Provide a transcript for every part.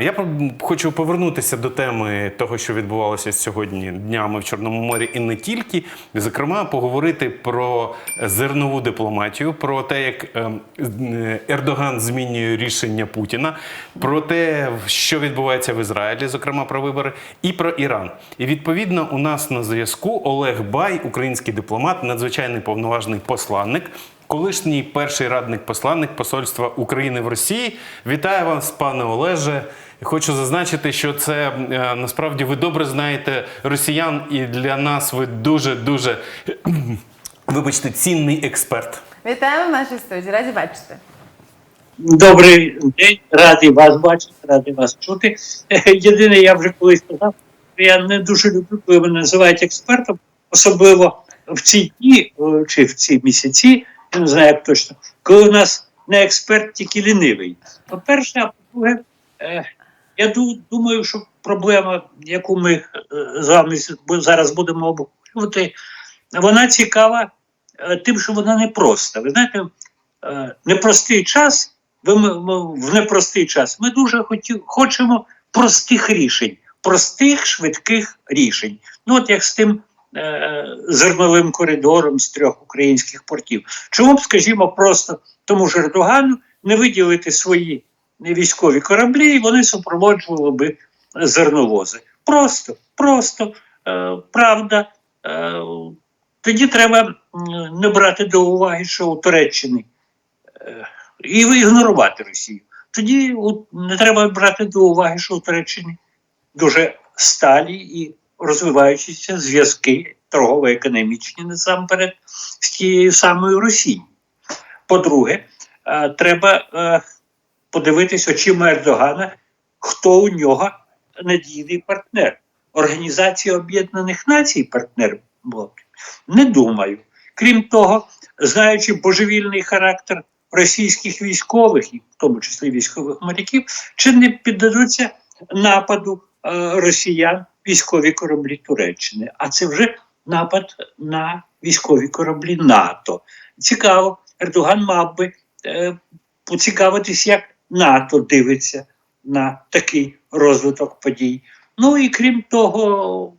Я хочу повернутися до теми того, що відбувалося сьогодні днями в Чорному морі, і не тільки. Зокрема, поговорити про зернову дипломатію, про те, як ем, е, Ердоган змінює рішення Путіна, про те, що відбувається в Ізраїлі, зокрема про вибори, і про Іран. І відповідно у нас на зв'язку Олег Бай, український дипломат, надзвичайний повноважний посланник. Колишній перший радник посланник Посольства України в Росії. Вітаю вас, пане Олеже. Хочу зазначити, що це е, насправді ви добре знаєте росіян, і для нас ви дуже дуже вибачте, цінний експерт. Вітаємо в нашій студії, раді бачити. Добрий день, радий вас бачити, радий вас чути. Е, Єдине, я вже колись сказав, що я не дуже люблю, коли мене називають експертом, особливо в ці дні чи в ці місяці, я не знаю як точно, коли у нас не експерт, тільки лінивий. По-перше, а по-друге, е, я ду- думаю, що проблема, яку ми е, зараз будемо обговорювати, вона цікава е, тим, що вона непроста. Ви знаєте, е, непростий час, в непростий час ми дуже хочемо простих рішень, простих, швидких рішень. Ну, от як з тим зерновим коридором з трьох українських портів. Чому б, скажімо, просто тому ж Ердогану не виділити свої військові кораблі, і вони супроводжували би зерновози. Просто, просто, е, правда. Е, тоді треба не брати до уваги, що у Туреччині е, і ігнорувати Росію. Тоді у- не треба брати до уваги, що у Туреччині дуже сталі і розвиваючіся зв'язки торгово-економічні насамперед з тією самою Росією. По-друге, е, треба е, подивитись очима Ердогана, хто у нього надійний партнер. Організація Об'єднаних Націй партнер була. Не думаю. Крім того, знаючи божевільний характер російських військових, і в тому числі військових моряків, чи не піддадуться нападу е, росіян військові кораблі Туреччини. А це вже напад на військові кораблі НАТО. Цікаво, Ердоган мав би е, поцікавитись, як НАТО дивиться на такий розвиток подій. Ну і крім того,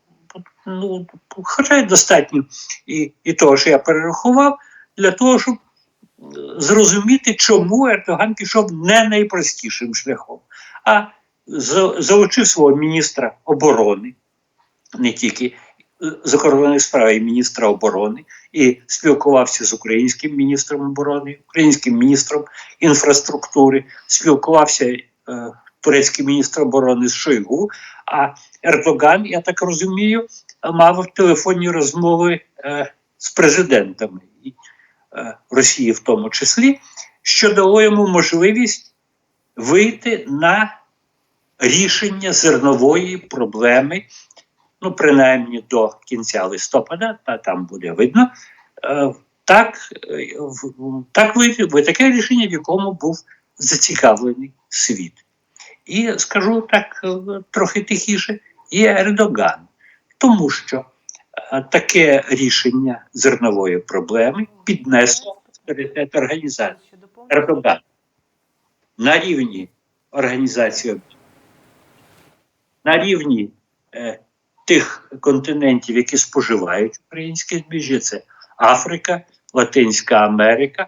ну, хоча й достатньо і, і того, що я перерахував, для того, щоб е, зрозуміти, чому Ердоган пішов не найпростішим шляхом, а за- залучив свого міністра оборони, не тільки закордонних справ і міністра оборони, і спілкувався з українським міністром оборони, українським міністром інфраструктури, спілкувався е, турецький міністр оборони з Шойгу. А Ердоган, я так розумію, мав телефонні розмови е, з президентами е, Росії, в тому числі, що дало йому можливість вийти на рішення зернової проблеми, ну, принаймні до кінця листопада, та там буде видно. Е, так, е, так вийти в таке рішення, в якому був зацікавлений світ. І скажу так е, трохи тихіше, і Ердоган. Тому що таке рішення зернової проблеми піднесло авторитет організації Ердоган на рівні організації на рівні тих континентів, які споживають українське збіжжя, це Африка, Латинська Америка.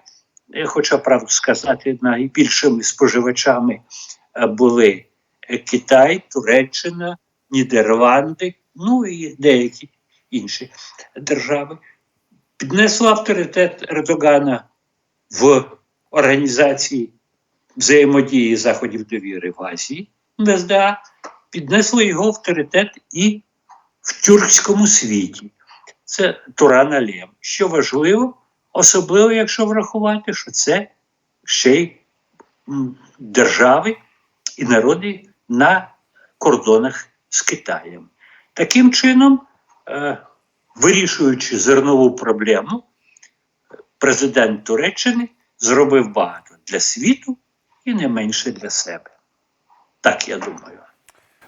Е, Хоча правду сказати, найбільшими споживачами е, були е, Китай, Туреччина, Нідерланди, ну і деякі інші держави. Піднесло авторитет Ердогана в організації взаємодії заходів довіри в Азії, НСДА, піднесло його авторитет і в тюркському світі. Це Туран Алєм. Що важливо, особливо, якщо врахувати, що це ще й держави і народи на кордонах з Китаєм. Таким чином, е, вирішуючи зернову проблему, президент Туреччини зробив багато для світу і не менше для себе. Так я думаю.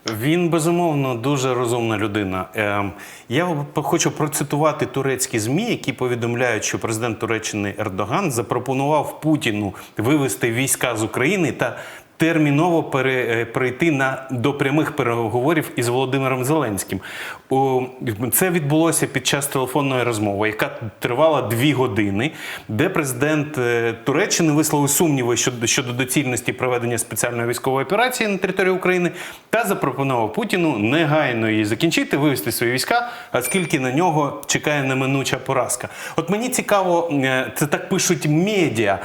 Він безумовно дуже розумна людина. Ем, я хочу процитувати турецькі змі, які повідомляють, що президент Туреччини Ердоган запропонував Путіну вивести війська з України та терміново пере, е, перейти на до прямих переговорів із Володимиром Зеленським. О, Це відбулося під час телефонної розмови, яка тривала дві години, де президент е, Туреччини висловив сумніви щодо, щодо доцільності проведення спеціальної військової операції на території України та запропонував Путіну негайно її закінчити, вивести свої війська, оскільки на нього чекає неминуча поразка. От мені цікаво, е, це так пишуть медіа.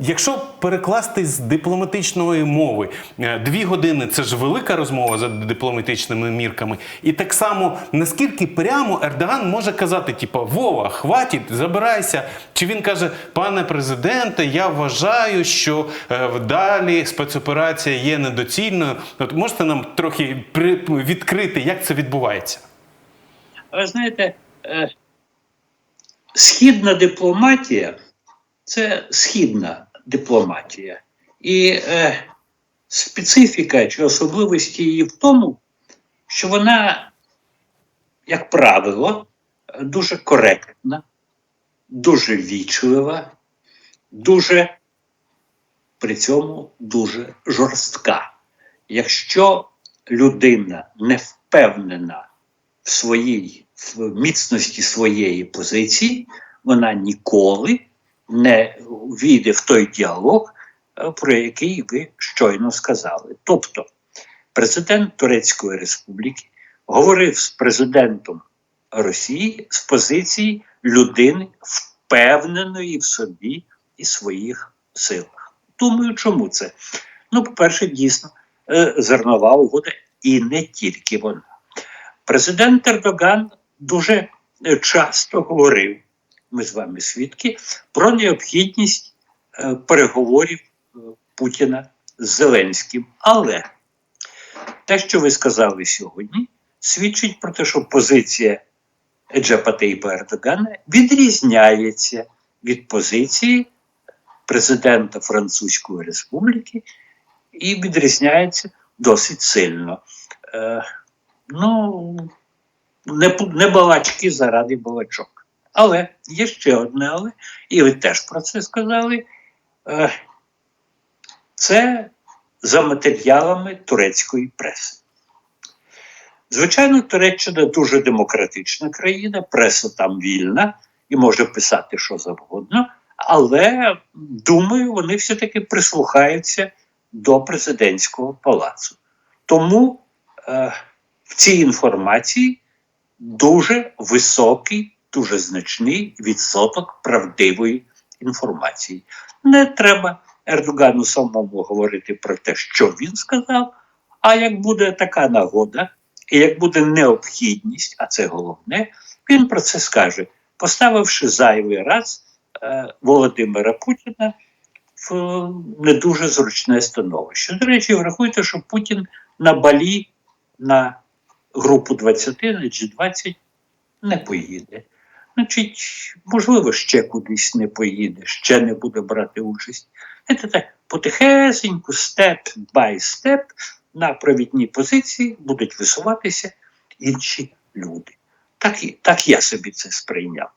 Якщо перекласти з дипломатичної мови, е, дві години це ж велика розмова за дипломатичними мірками. І так само, наскільки прямо Ердоган може казати, типу, Вова, хватить, забирайся. Чи він каже, пане президенте, я вважаю, що е, далі спецоперація є недоцільною. От можете нам трохи відкрити, як це відбувається? Ви знаєте, е, східна дипломатія це східна дипломатія. І е, специфіка чи особливості її в тому, що вона, як правило, дуже коректна, дуже вічлива, дуже при цьому дуже жорстка. Якщо людина не впевнена в своїй в міцності своєї позиції, вона ніколи не війде в той діалог, про який ви щойно сказали. Тобто, президент Турецької Республіки говорив з президентом Росії з позиції людини, впевненої в собі і своїх силах. Думаю, чому це? Ну, по-перше, дійсно, е, зернова угода, і не тільки вона. Президент Ердоган дуже е, часто говорив, ми з вами свідки, про необхідність е, переговорів Путіна з Зеленським. Але те, що ви сказали сьогодні, свідчить про те, що позиція Еджепа Тейпа Ердогана відрізняється від позиції президента Французької Республіки і відрізняється досить сильно. Е, ну, не, не балачки заради балачок. Але є ще одне, але, і ви теж про це сказали. Е, це за матеріалами турецької преси. Звичайно, Туреччина дуже демократична країна, преса там вільна і може писати що завгодно, але думаю, вони все-таки прислухаються до президентського палацу. Тому е, в цій інформації дуже високий, дуже значний відсоток правдивої інформації. Не треба Ердогану самому говорити про те, що він сказав. А як буде така нагода, і як буде необхідність, а це головне, він про це скаже, поставивши зайвий раз е, Володимира Путіна в е, не дуже зручне становище. До речі, врахуйте, що Путін на Балі на групу 20 на G20 не поїде. Значить, можливо, ще кудись не поїде, ще не буде брати участь. Це так потихесеньку, степ бай степ, на провідні позиції будуть висуватися інші люди. Так, так я собі це сприйняв.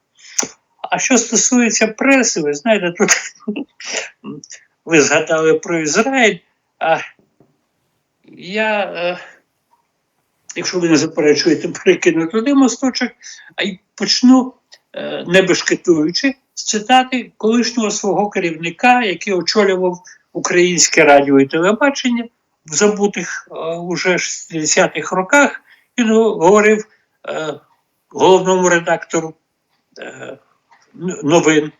А що стосується преси, ви знаєте, тут ви згадали про Ізраїль. А я, е, якщо ви не заперечуєте, перекину туди мосточок, а й почну, не бешкетуючи, з цитати колишнього свого керівника, який очолював українське радіо і телебачення в забутих е, уже 60-х роках. Він говорив е, головному редактору е, новин.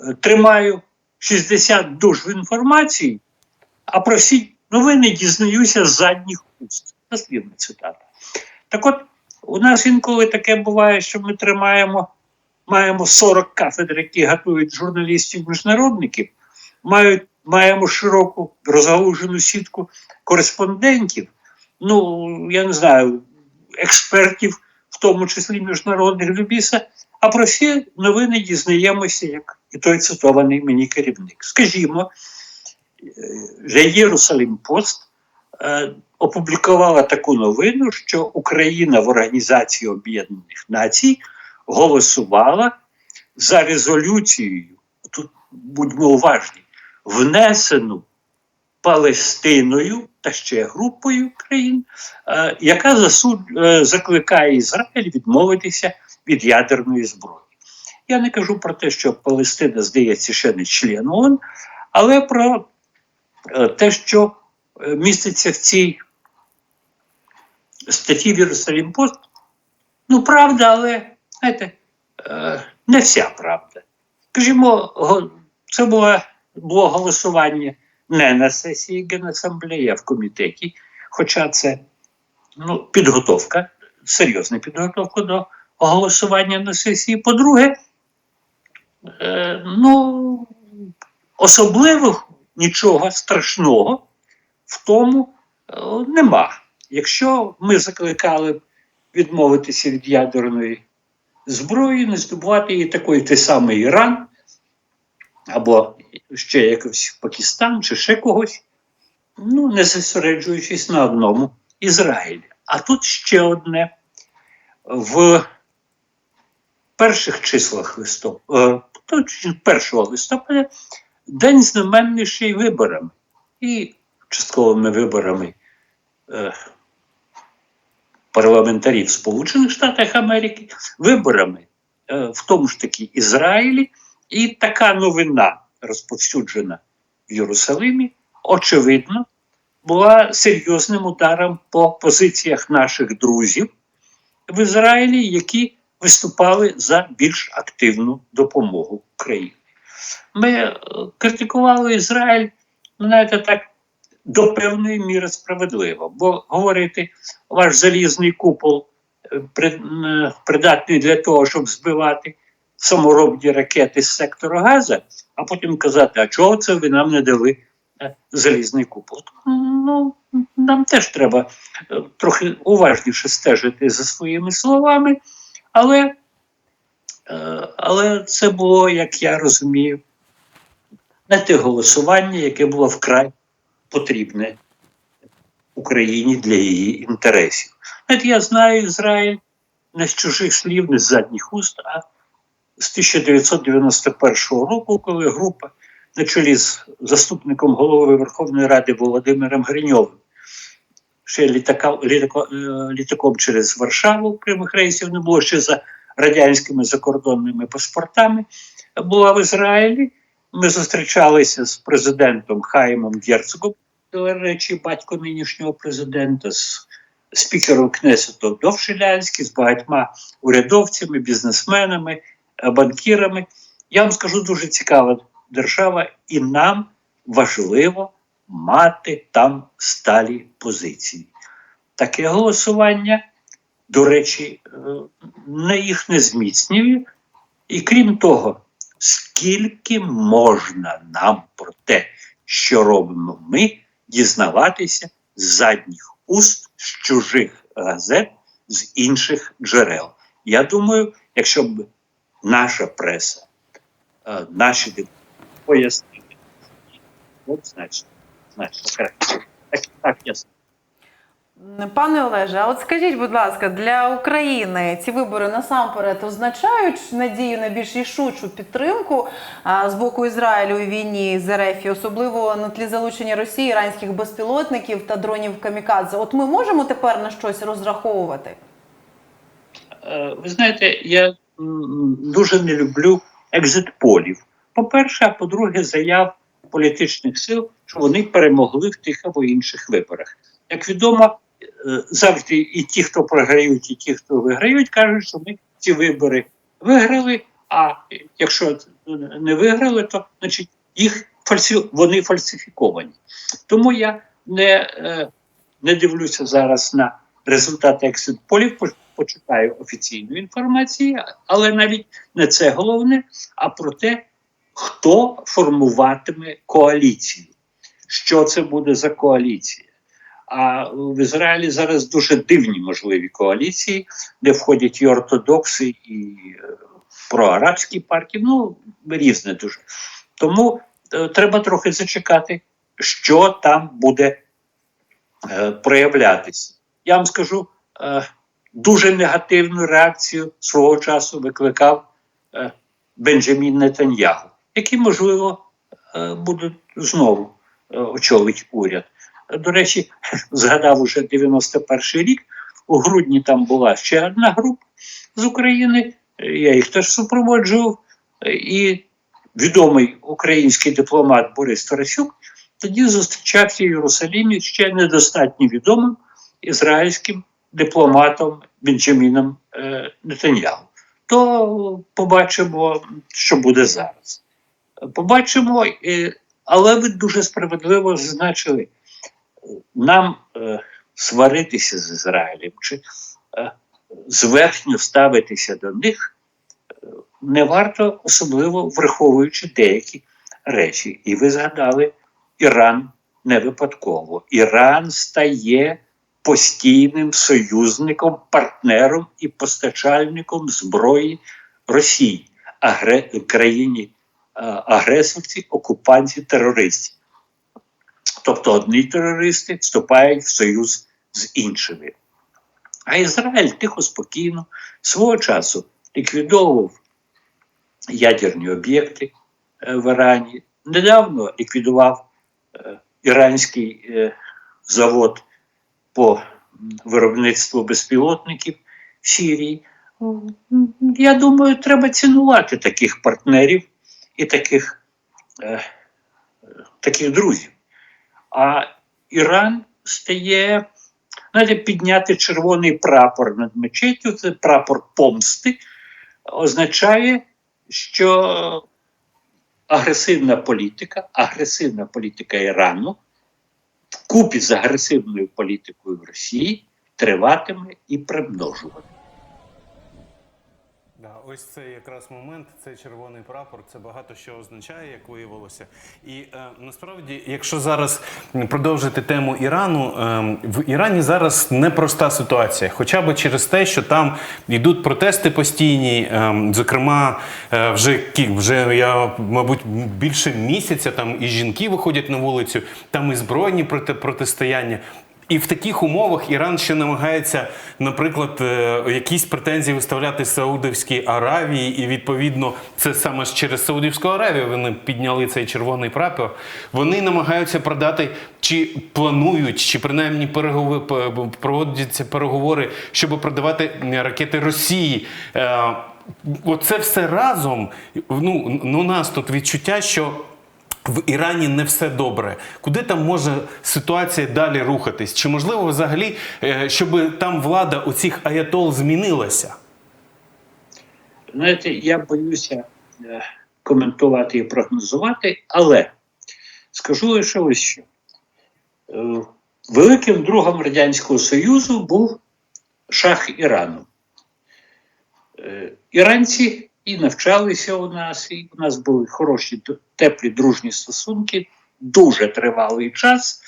е, Тримаю 60 душ в інформації, а про всі новини дізнаюся з задніх уст. Дослівна цитата. Так от, у нас інколи таке буває, що ми тримаємо, маємо 40 кафедр, які готують журналістів-міжнародників, мають, маємо широку розгалужену сітку кореспондентів, ну, я не знаю, експертів, в тому числі міжнародних до біса, а про всі новини дізнаємося, як і той цитований мені керівник. Скажімо, The Jerusalem Post е, опублікувала таку новину, що Україна в Організації Об'єднаних Націй голосувала за резолюцією. Тут будьмо уважні, внесену Палестиною та ще групою країн, е, яка засуд, е, закликає Ізраїль відмовитися від ядерної зброї. Я не кажу про те, що Палестина, здається, ще не член ООН, але про е, те, що міститься в цій статті в Єрусалім Пост. Ну, правда, але знаєте, е, не вся правда. Скажімо, це було, було голосування не на сесії Генасамблеї, а в комітеті, хоча це ну, підготовка, серйозна підготовка до голосування на сесії. По-друге, е, ну, особливо нічого страшного в тому е, нема. Якщо ми закликали відмовитися від ядерної зброї, не здобувати її такої той самий Іран, або ще якийсь Пакистан, чи ще когось, ну, не зосереджуючись на одному Ізраїлі. А тут ще одне. В перших числах листопада, 1 листопада, день знаменніший виборами і частковими виборами е, парламентарів Сполучених Штатах Америки, виборами е, в тому ж таки Ізраїлі, і така новина розповсюджена в Єрусалимі, очевидно, була серйозним ударом по позиціях наших друзів в Ізраїлі, які виступали за більш активну допомогу Україні. Ми е, критикували Ізраїль, ну, знаєте, так до певної міри справедливо, бо говорити, ваш залізний купол е, е, придатний для того, щоб збивати саморобні ракети з сектору Газа, а потім казати, а чого це ви нам не дали е, залізний купол? Ну, нам теж треба трохи уважніше стежити за своїми словами, але, але це було, як я розумію, не те голосування, яке було вкрай потрібне Україні для її інтересів. Знаєте, я знаю Ізраїль не з чужих слів, не з задніх уст, а з 1991 року, коли група на чолі з заступником голови Верховної Ради Володимиром Гриньовим, ще літака, літако, е, літаком через Варшаву прямих рейсів не було ще за радянськими закордонними паспортами, була в Ізраїлі. Ми зустрічалися з президентом Хаймом Герцогом, до речі, батько нинішнього президента, з спікером Кнесету Довшилянський, з багатьма урядовцями, бізнесменами, е, банкірами. Я вам скажу дуже цікава держава, і нам важливо мати там сталі позиції. Таке голосування, до речі, е, не їх не зміцнює. І крім того, скільки можна нам про те, що робимо ми, дізнаватися з задніх уст, з чужих газет, з інших джерел. Я думаю, якщо б наша преса, е, наші депутати пояснили, б значно, значно. Так, так я Пане Олеже, а от скажіть, будь ласка, для України ці вибори насамперед означають надію на більш рішучу підтримку з боку Ізраїлю у війні з РФ, особливо на тлі залучення Росії іранських безпілотників та дронів камікадзе. От ми можемо тепер на щось розраховувати? Е, Ви знаєте, я дуже не люблю екзит-полів. По-перше, а по-друге, заяв політичних сил, що вони перемогли в тих або інших виборах. Як відомо, завжди і ті, хто програють, і ті, хто виграють, кажуть, що ми ці вибори виграли. А якщо не виграли, то значить їх фальсі... вони фальсифіковані. Тому я не, е, не дивлюся зараз на результати екзит-полів, почитаю офіційну інформацію, але навіть не це головне, а про те, хто формуватиме коаліцію. Що це буде за коаліція? А в Ізраїлі зараз дуже дивні можливі коаліції, де входять і ортодокси, і е, проарабські партії, ну різне дуже. Тому е, треба трохи зачекати, що там буде е, проявлятися. Я вам скажу, е, дуже негативну реакцію свого часу викликав е, Бенджамін Нетаньягу, який, можливо, е, буде знову е, очолить уряд. До речі, згадав уже 91-й рік. У грудні там була ще одна група з України. Я їх теж супроводжував. І відомий український дипломат Борис Тарасюк тоді зустрічався в Єрусалімі ще недостатньо відомим ізраїльським дипломатом Бенджаміном е, То побачимо, що буде зараз. Побачимо, е, але ви дуже справедливо зазначили, нам е, сваритися з Ізраїлем чи е, зверхньо ставитися до них е, не варто, особливо враховуючи деякі речі. І ви згадали Іран не випадково. Іран стає постійним союзником, партнером і постачальником зброї Росії, агре... країні агресорці, окупанці, терористів. Тобто одні терористи вступають в союз з іншими. А Ізраїль тихо, спокійно свого часу ліквідовував ядерні об'єкти е, в Ірані. Недавно ліквідував е, іранський е, завод по виробництву безпілотників в Сирії. Я думаю, треба цінувати таких партнерів і таких, таких друзів. А Іран стає, знаєте, підняти червоний прапор над мечеттю, це прапор помсти, означає, що агресивна політика, агресивна політика Ірану вкупі з агресивною політикою в Росії триватиме і примножуватиме. Да, ось це якраз момент, цей червоний прапор, це багато що означає, як виявилося. І е, насправді, якщо зараз продовжити тему Ірану, е, в Ірані зараз непроста ситуація, хоча б через те, що там йдуть протести постійні. Е, зокрема, е, вже вже я, мабуть, більше місяця там і жінки виходять на вулицю, там і збройні проти, протистояння. І в таких умовах Іран ще намагається, наприклад, е, якісь претензії виставляти Саудівській Аравії, і відповідно це саме через Саудівську Аравію вони підняли цей червоний прапор. Вони намагаються продати, чи планують, чи принаймні переговори проводяться переговори, щоб продавати ракети Росії. Е, Оце все разом. Ну, у нас тут відчуття, що. В Ірані не все добре. Куди там може ситуація далі рухатись? Чи можливо взагалі, е, щоб там влада оцих аятол змінилася? Знаєте, я боюся е, коментувати і прогнозувати, але скажу лише ось що. Е, великим другом Радянського Союзу був шах Ірану. Іранці і навчалися у нас, і у нас були хороші, теплі, дружні стосунки, дуже тривалий час.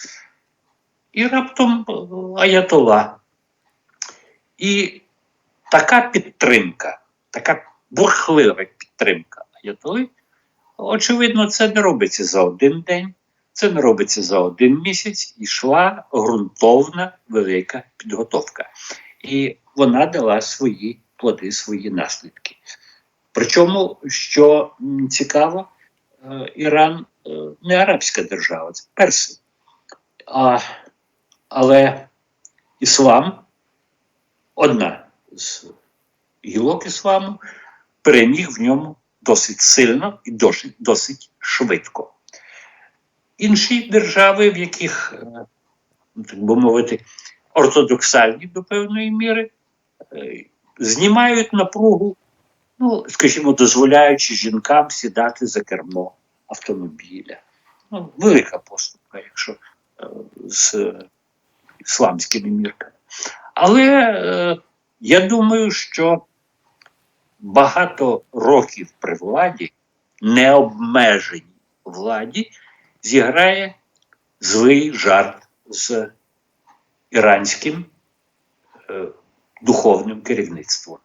І раптом е, аятола. І така підтримка, така бурхлива підтримка Аятоли, очевидно, це не робиться за один день, це не робиться за один місяць. Ішла ґрунтовна велика підготовка. І вона дала свої плоди, свої наслідки. Причому, що цікаво, е, Іран е, не арабська держава, це перси. А, але іслам одна з гілок ісламу переміг в ньому досить сильно і досить, досить швидко. Інші держави, в яких, е, ну, так би мовити, ортодоксальні до певної міри, знімають напругу, ну, скажімо, дозволяючи жінкам сідати за кермо автомобіля. Ну, велика поступка, якщо е, з ісламськими мірками. Але е, я думаю, що багато років при владі, необмеженій владі, зіграє злий жарт з іранським е, духовним керівництвом.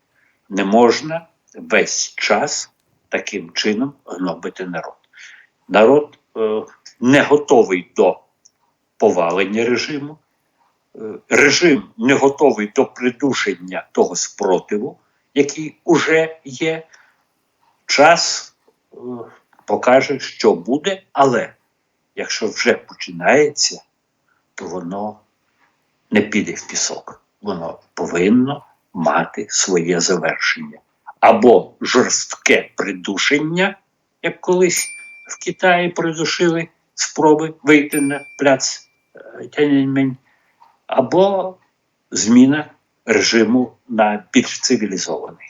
Не можна весь час таким чином гнобити народ. Народ е, не готовий до повалення режиму. Е, Режим не готовий до придушення того спротиву, який уже є. Час е, покаже, що буде, але якщо вже починається, то воно не піде в пісок. Воно повинно мати своє завершення. Або жорстке придушення, як колись в Китаї придушили спроби вийти на пляц е, Тяньаньмень, або зміна режиму на більш цивілізований.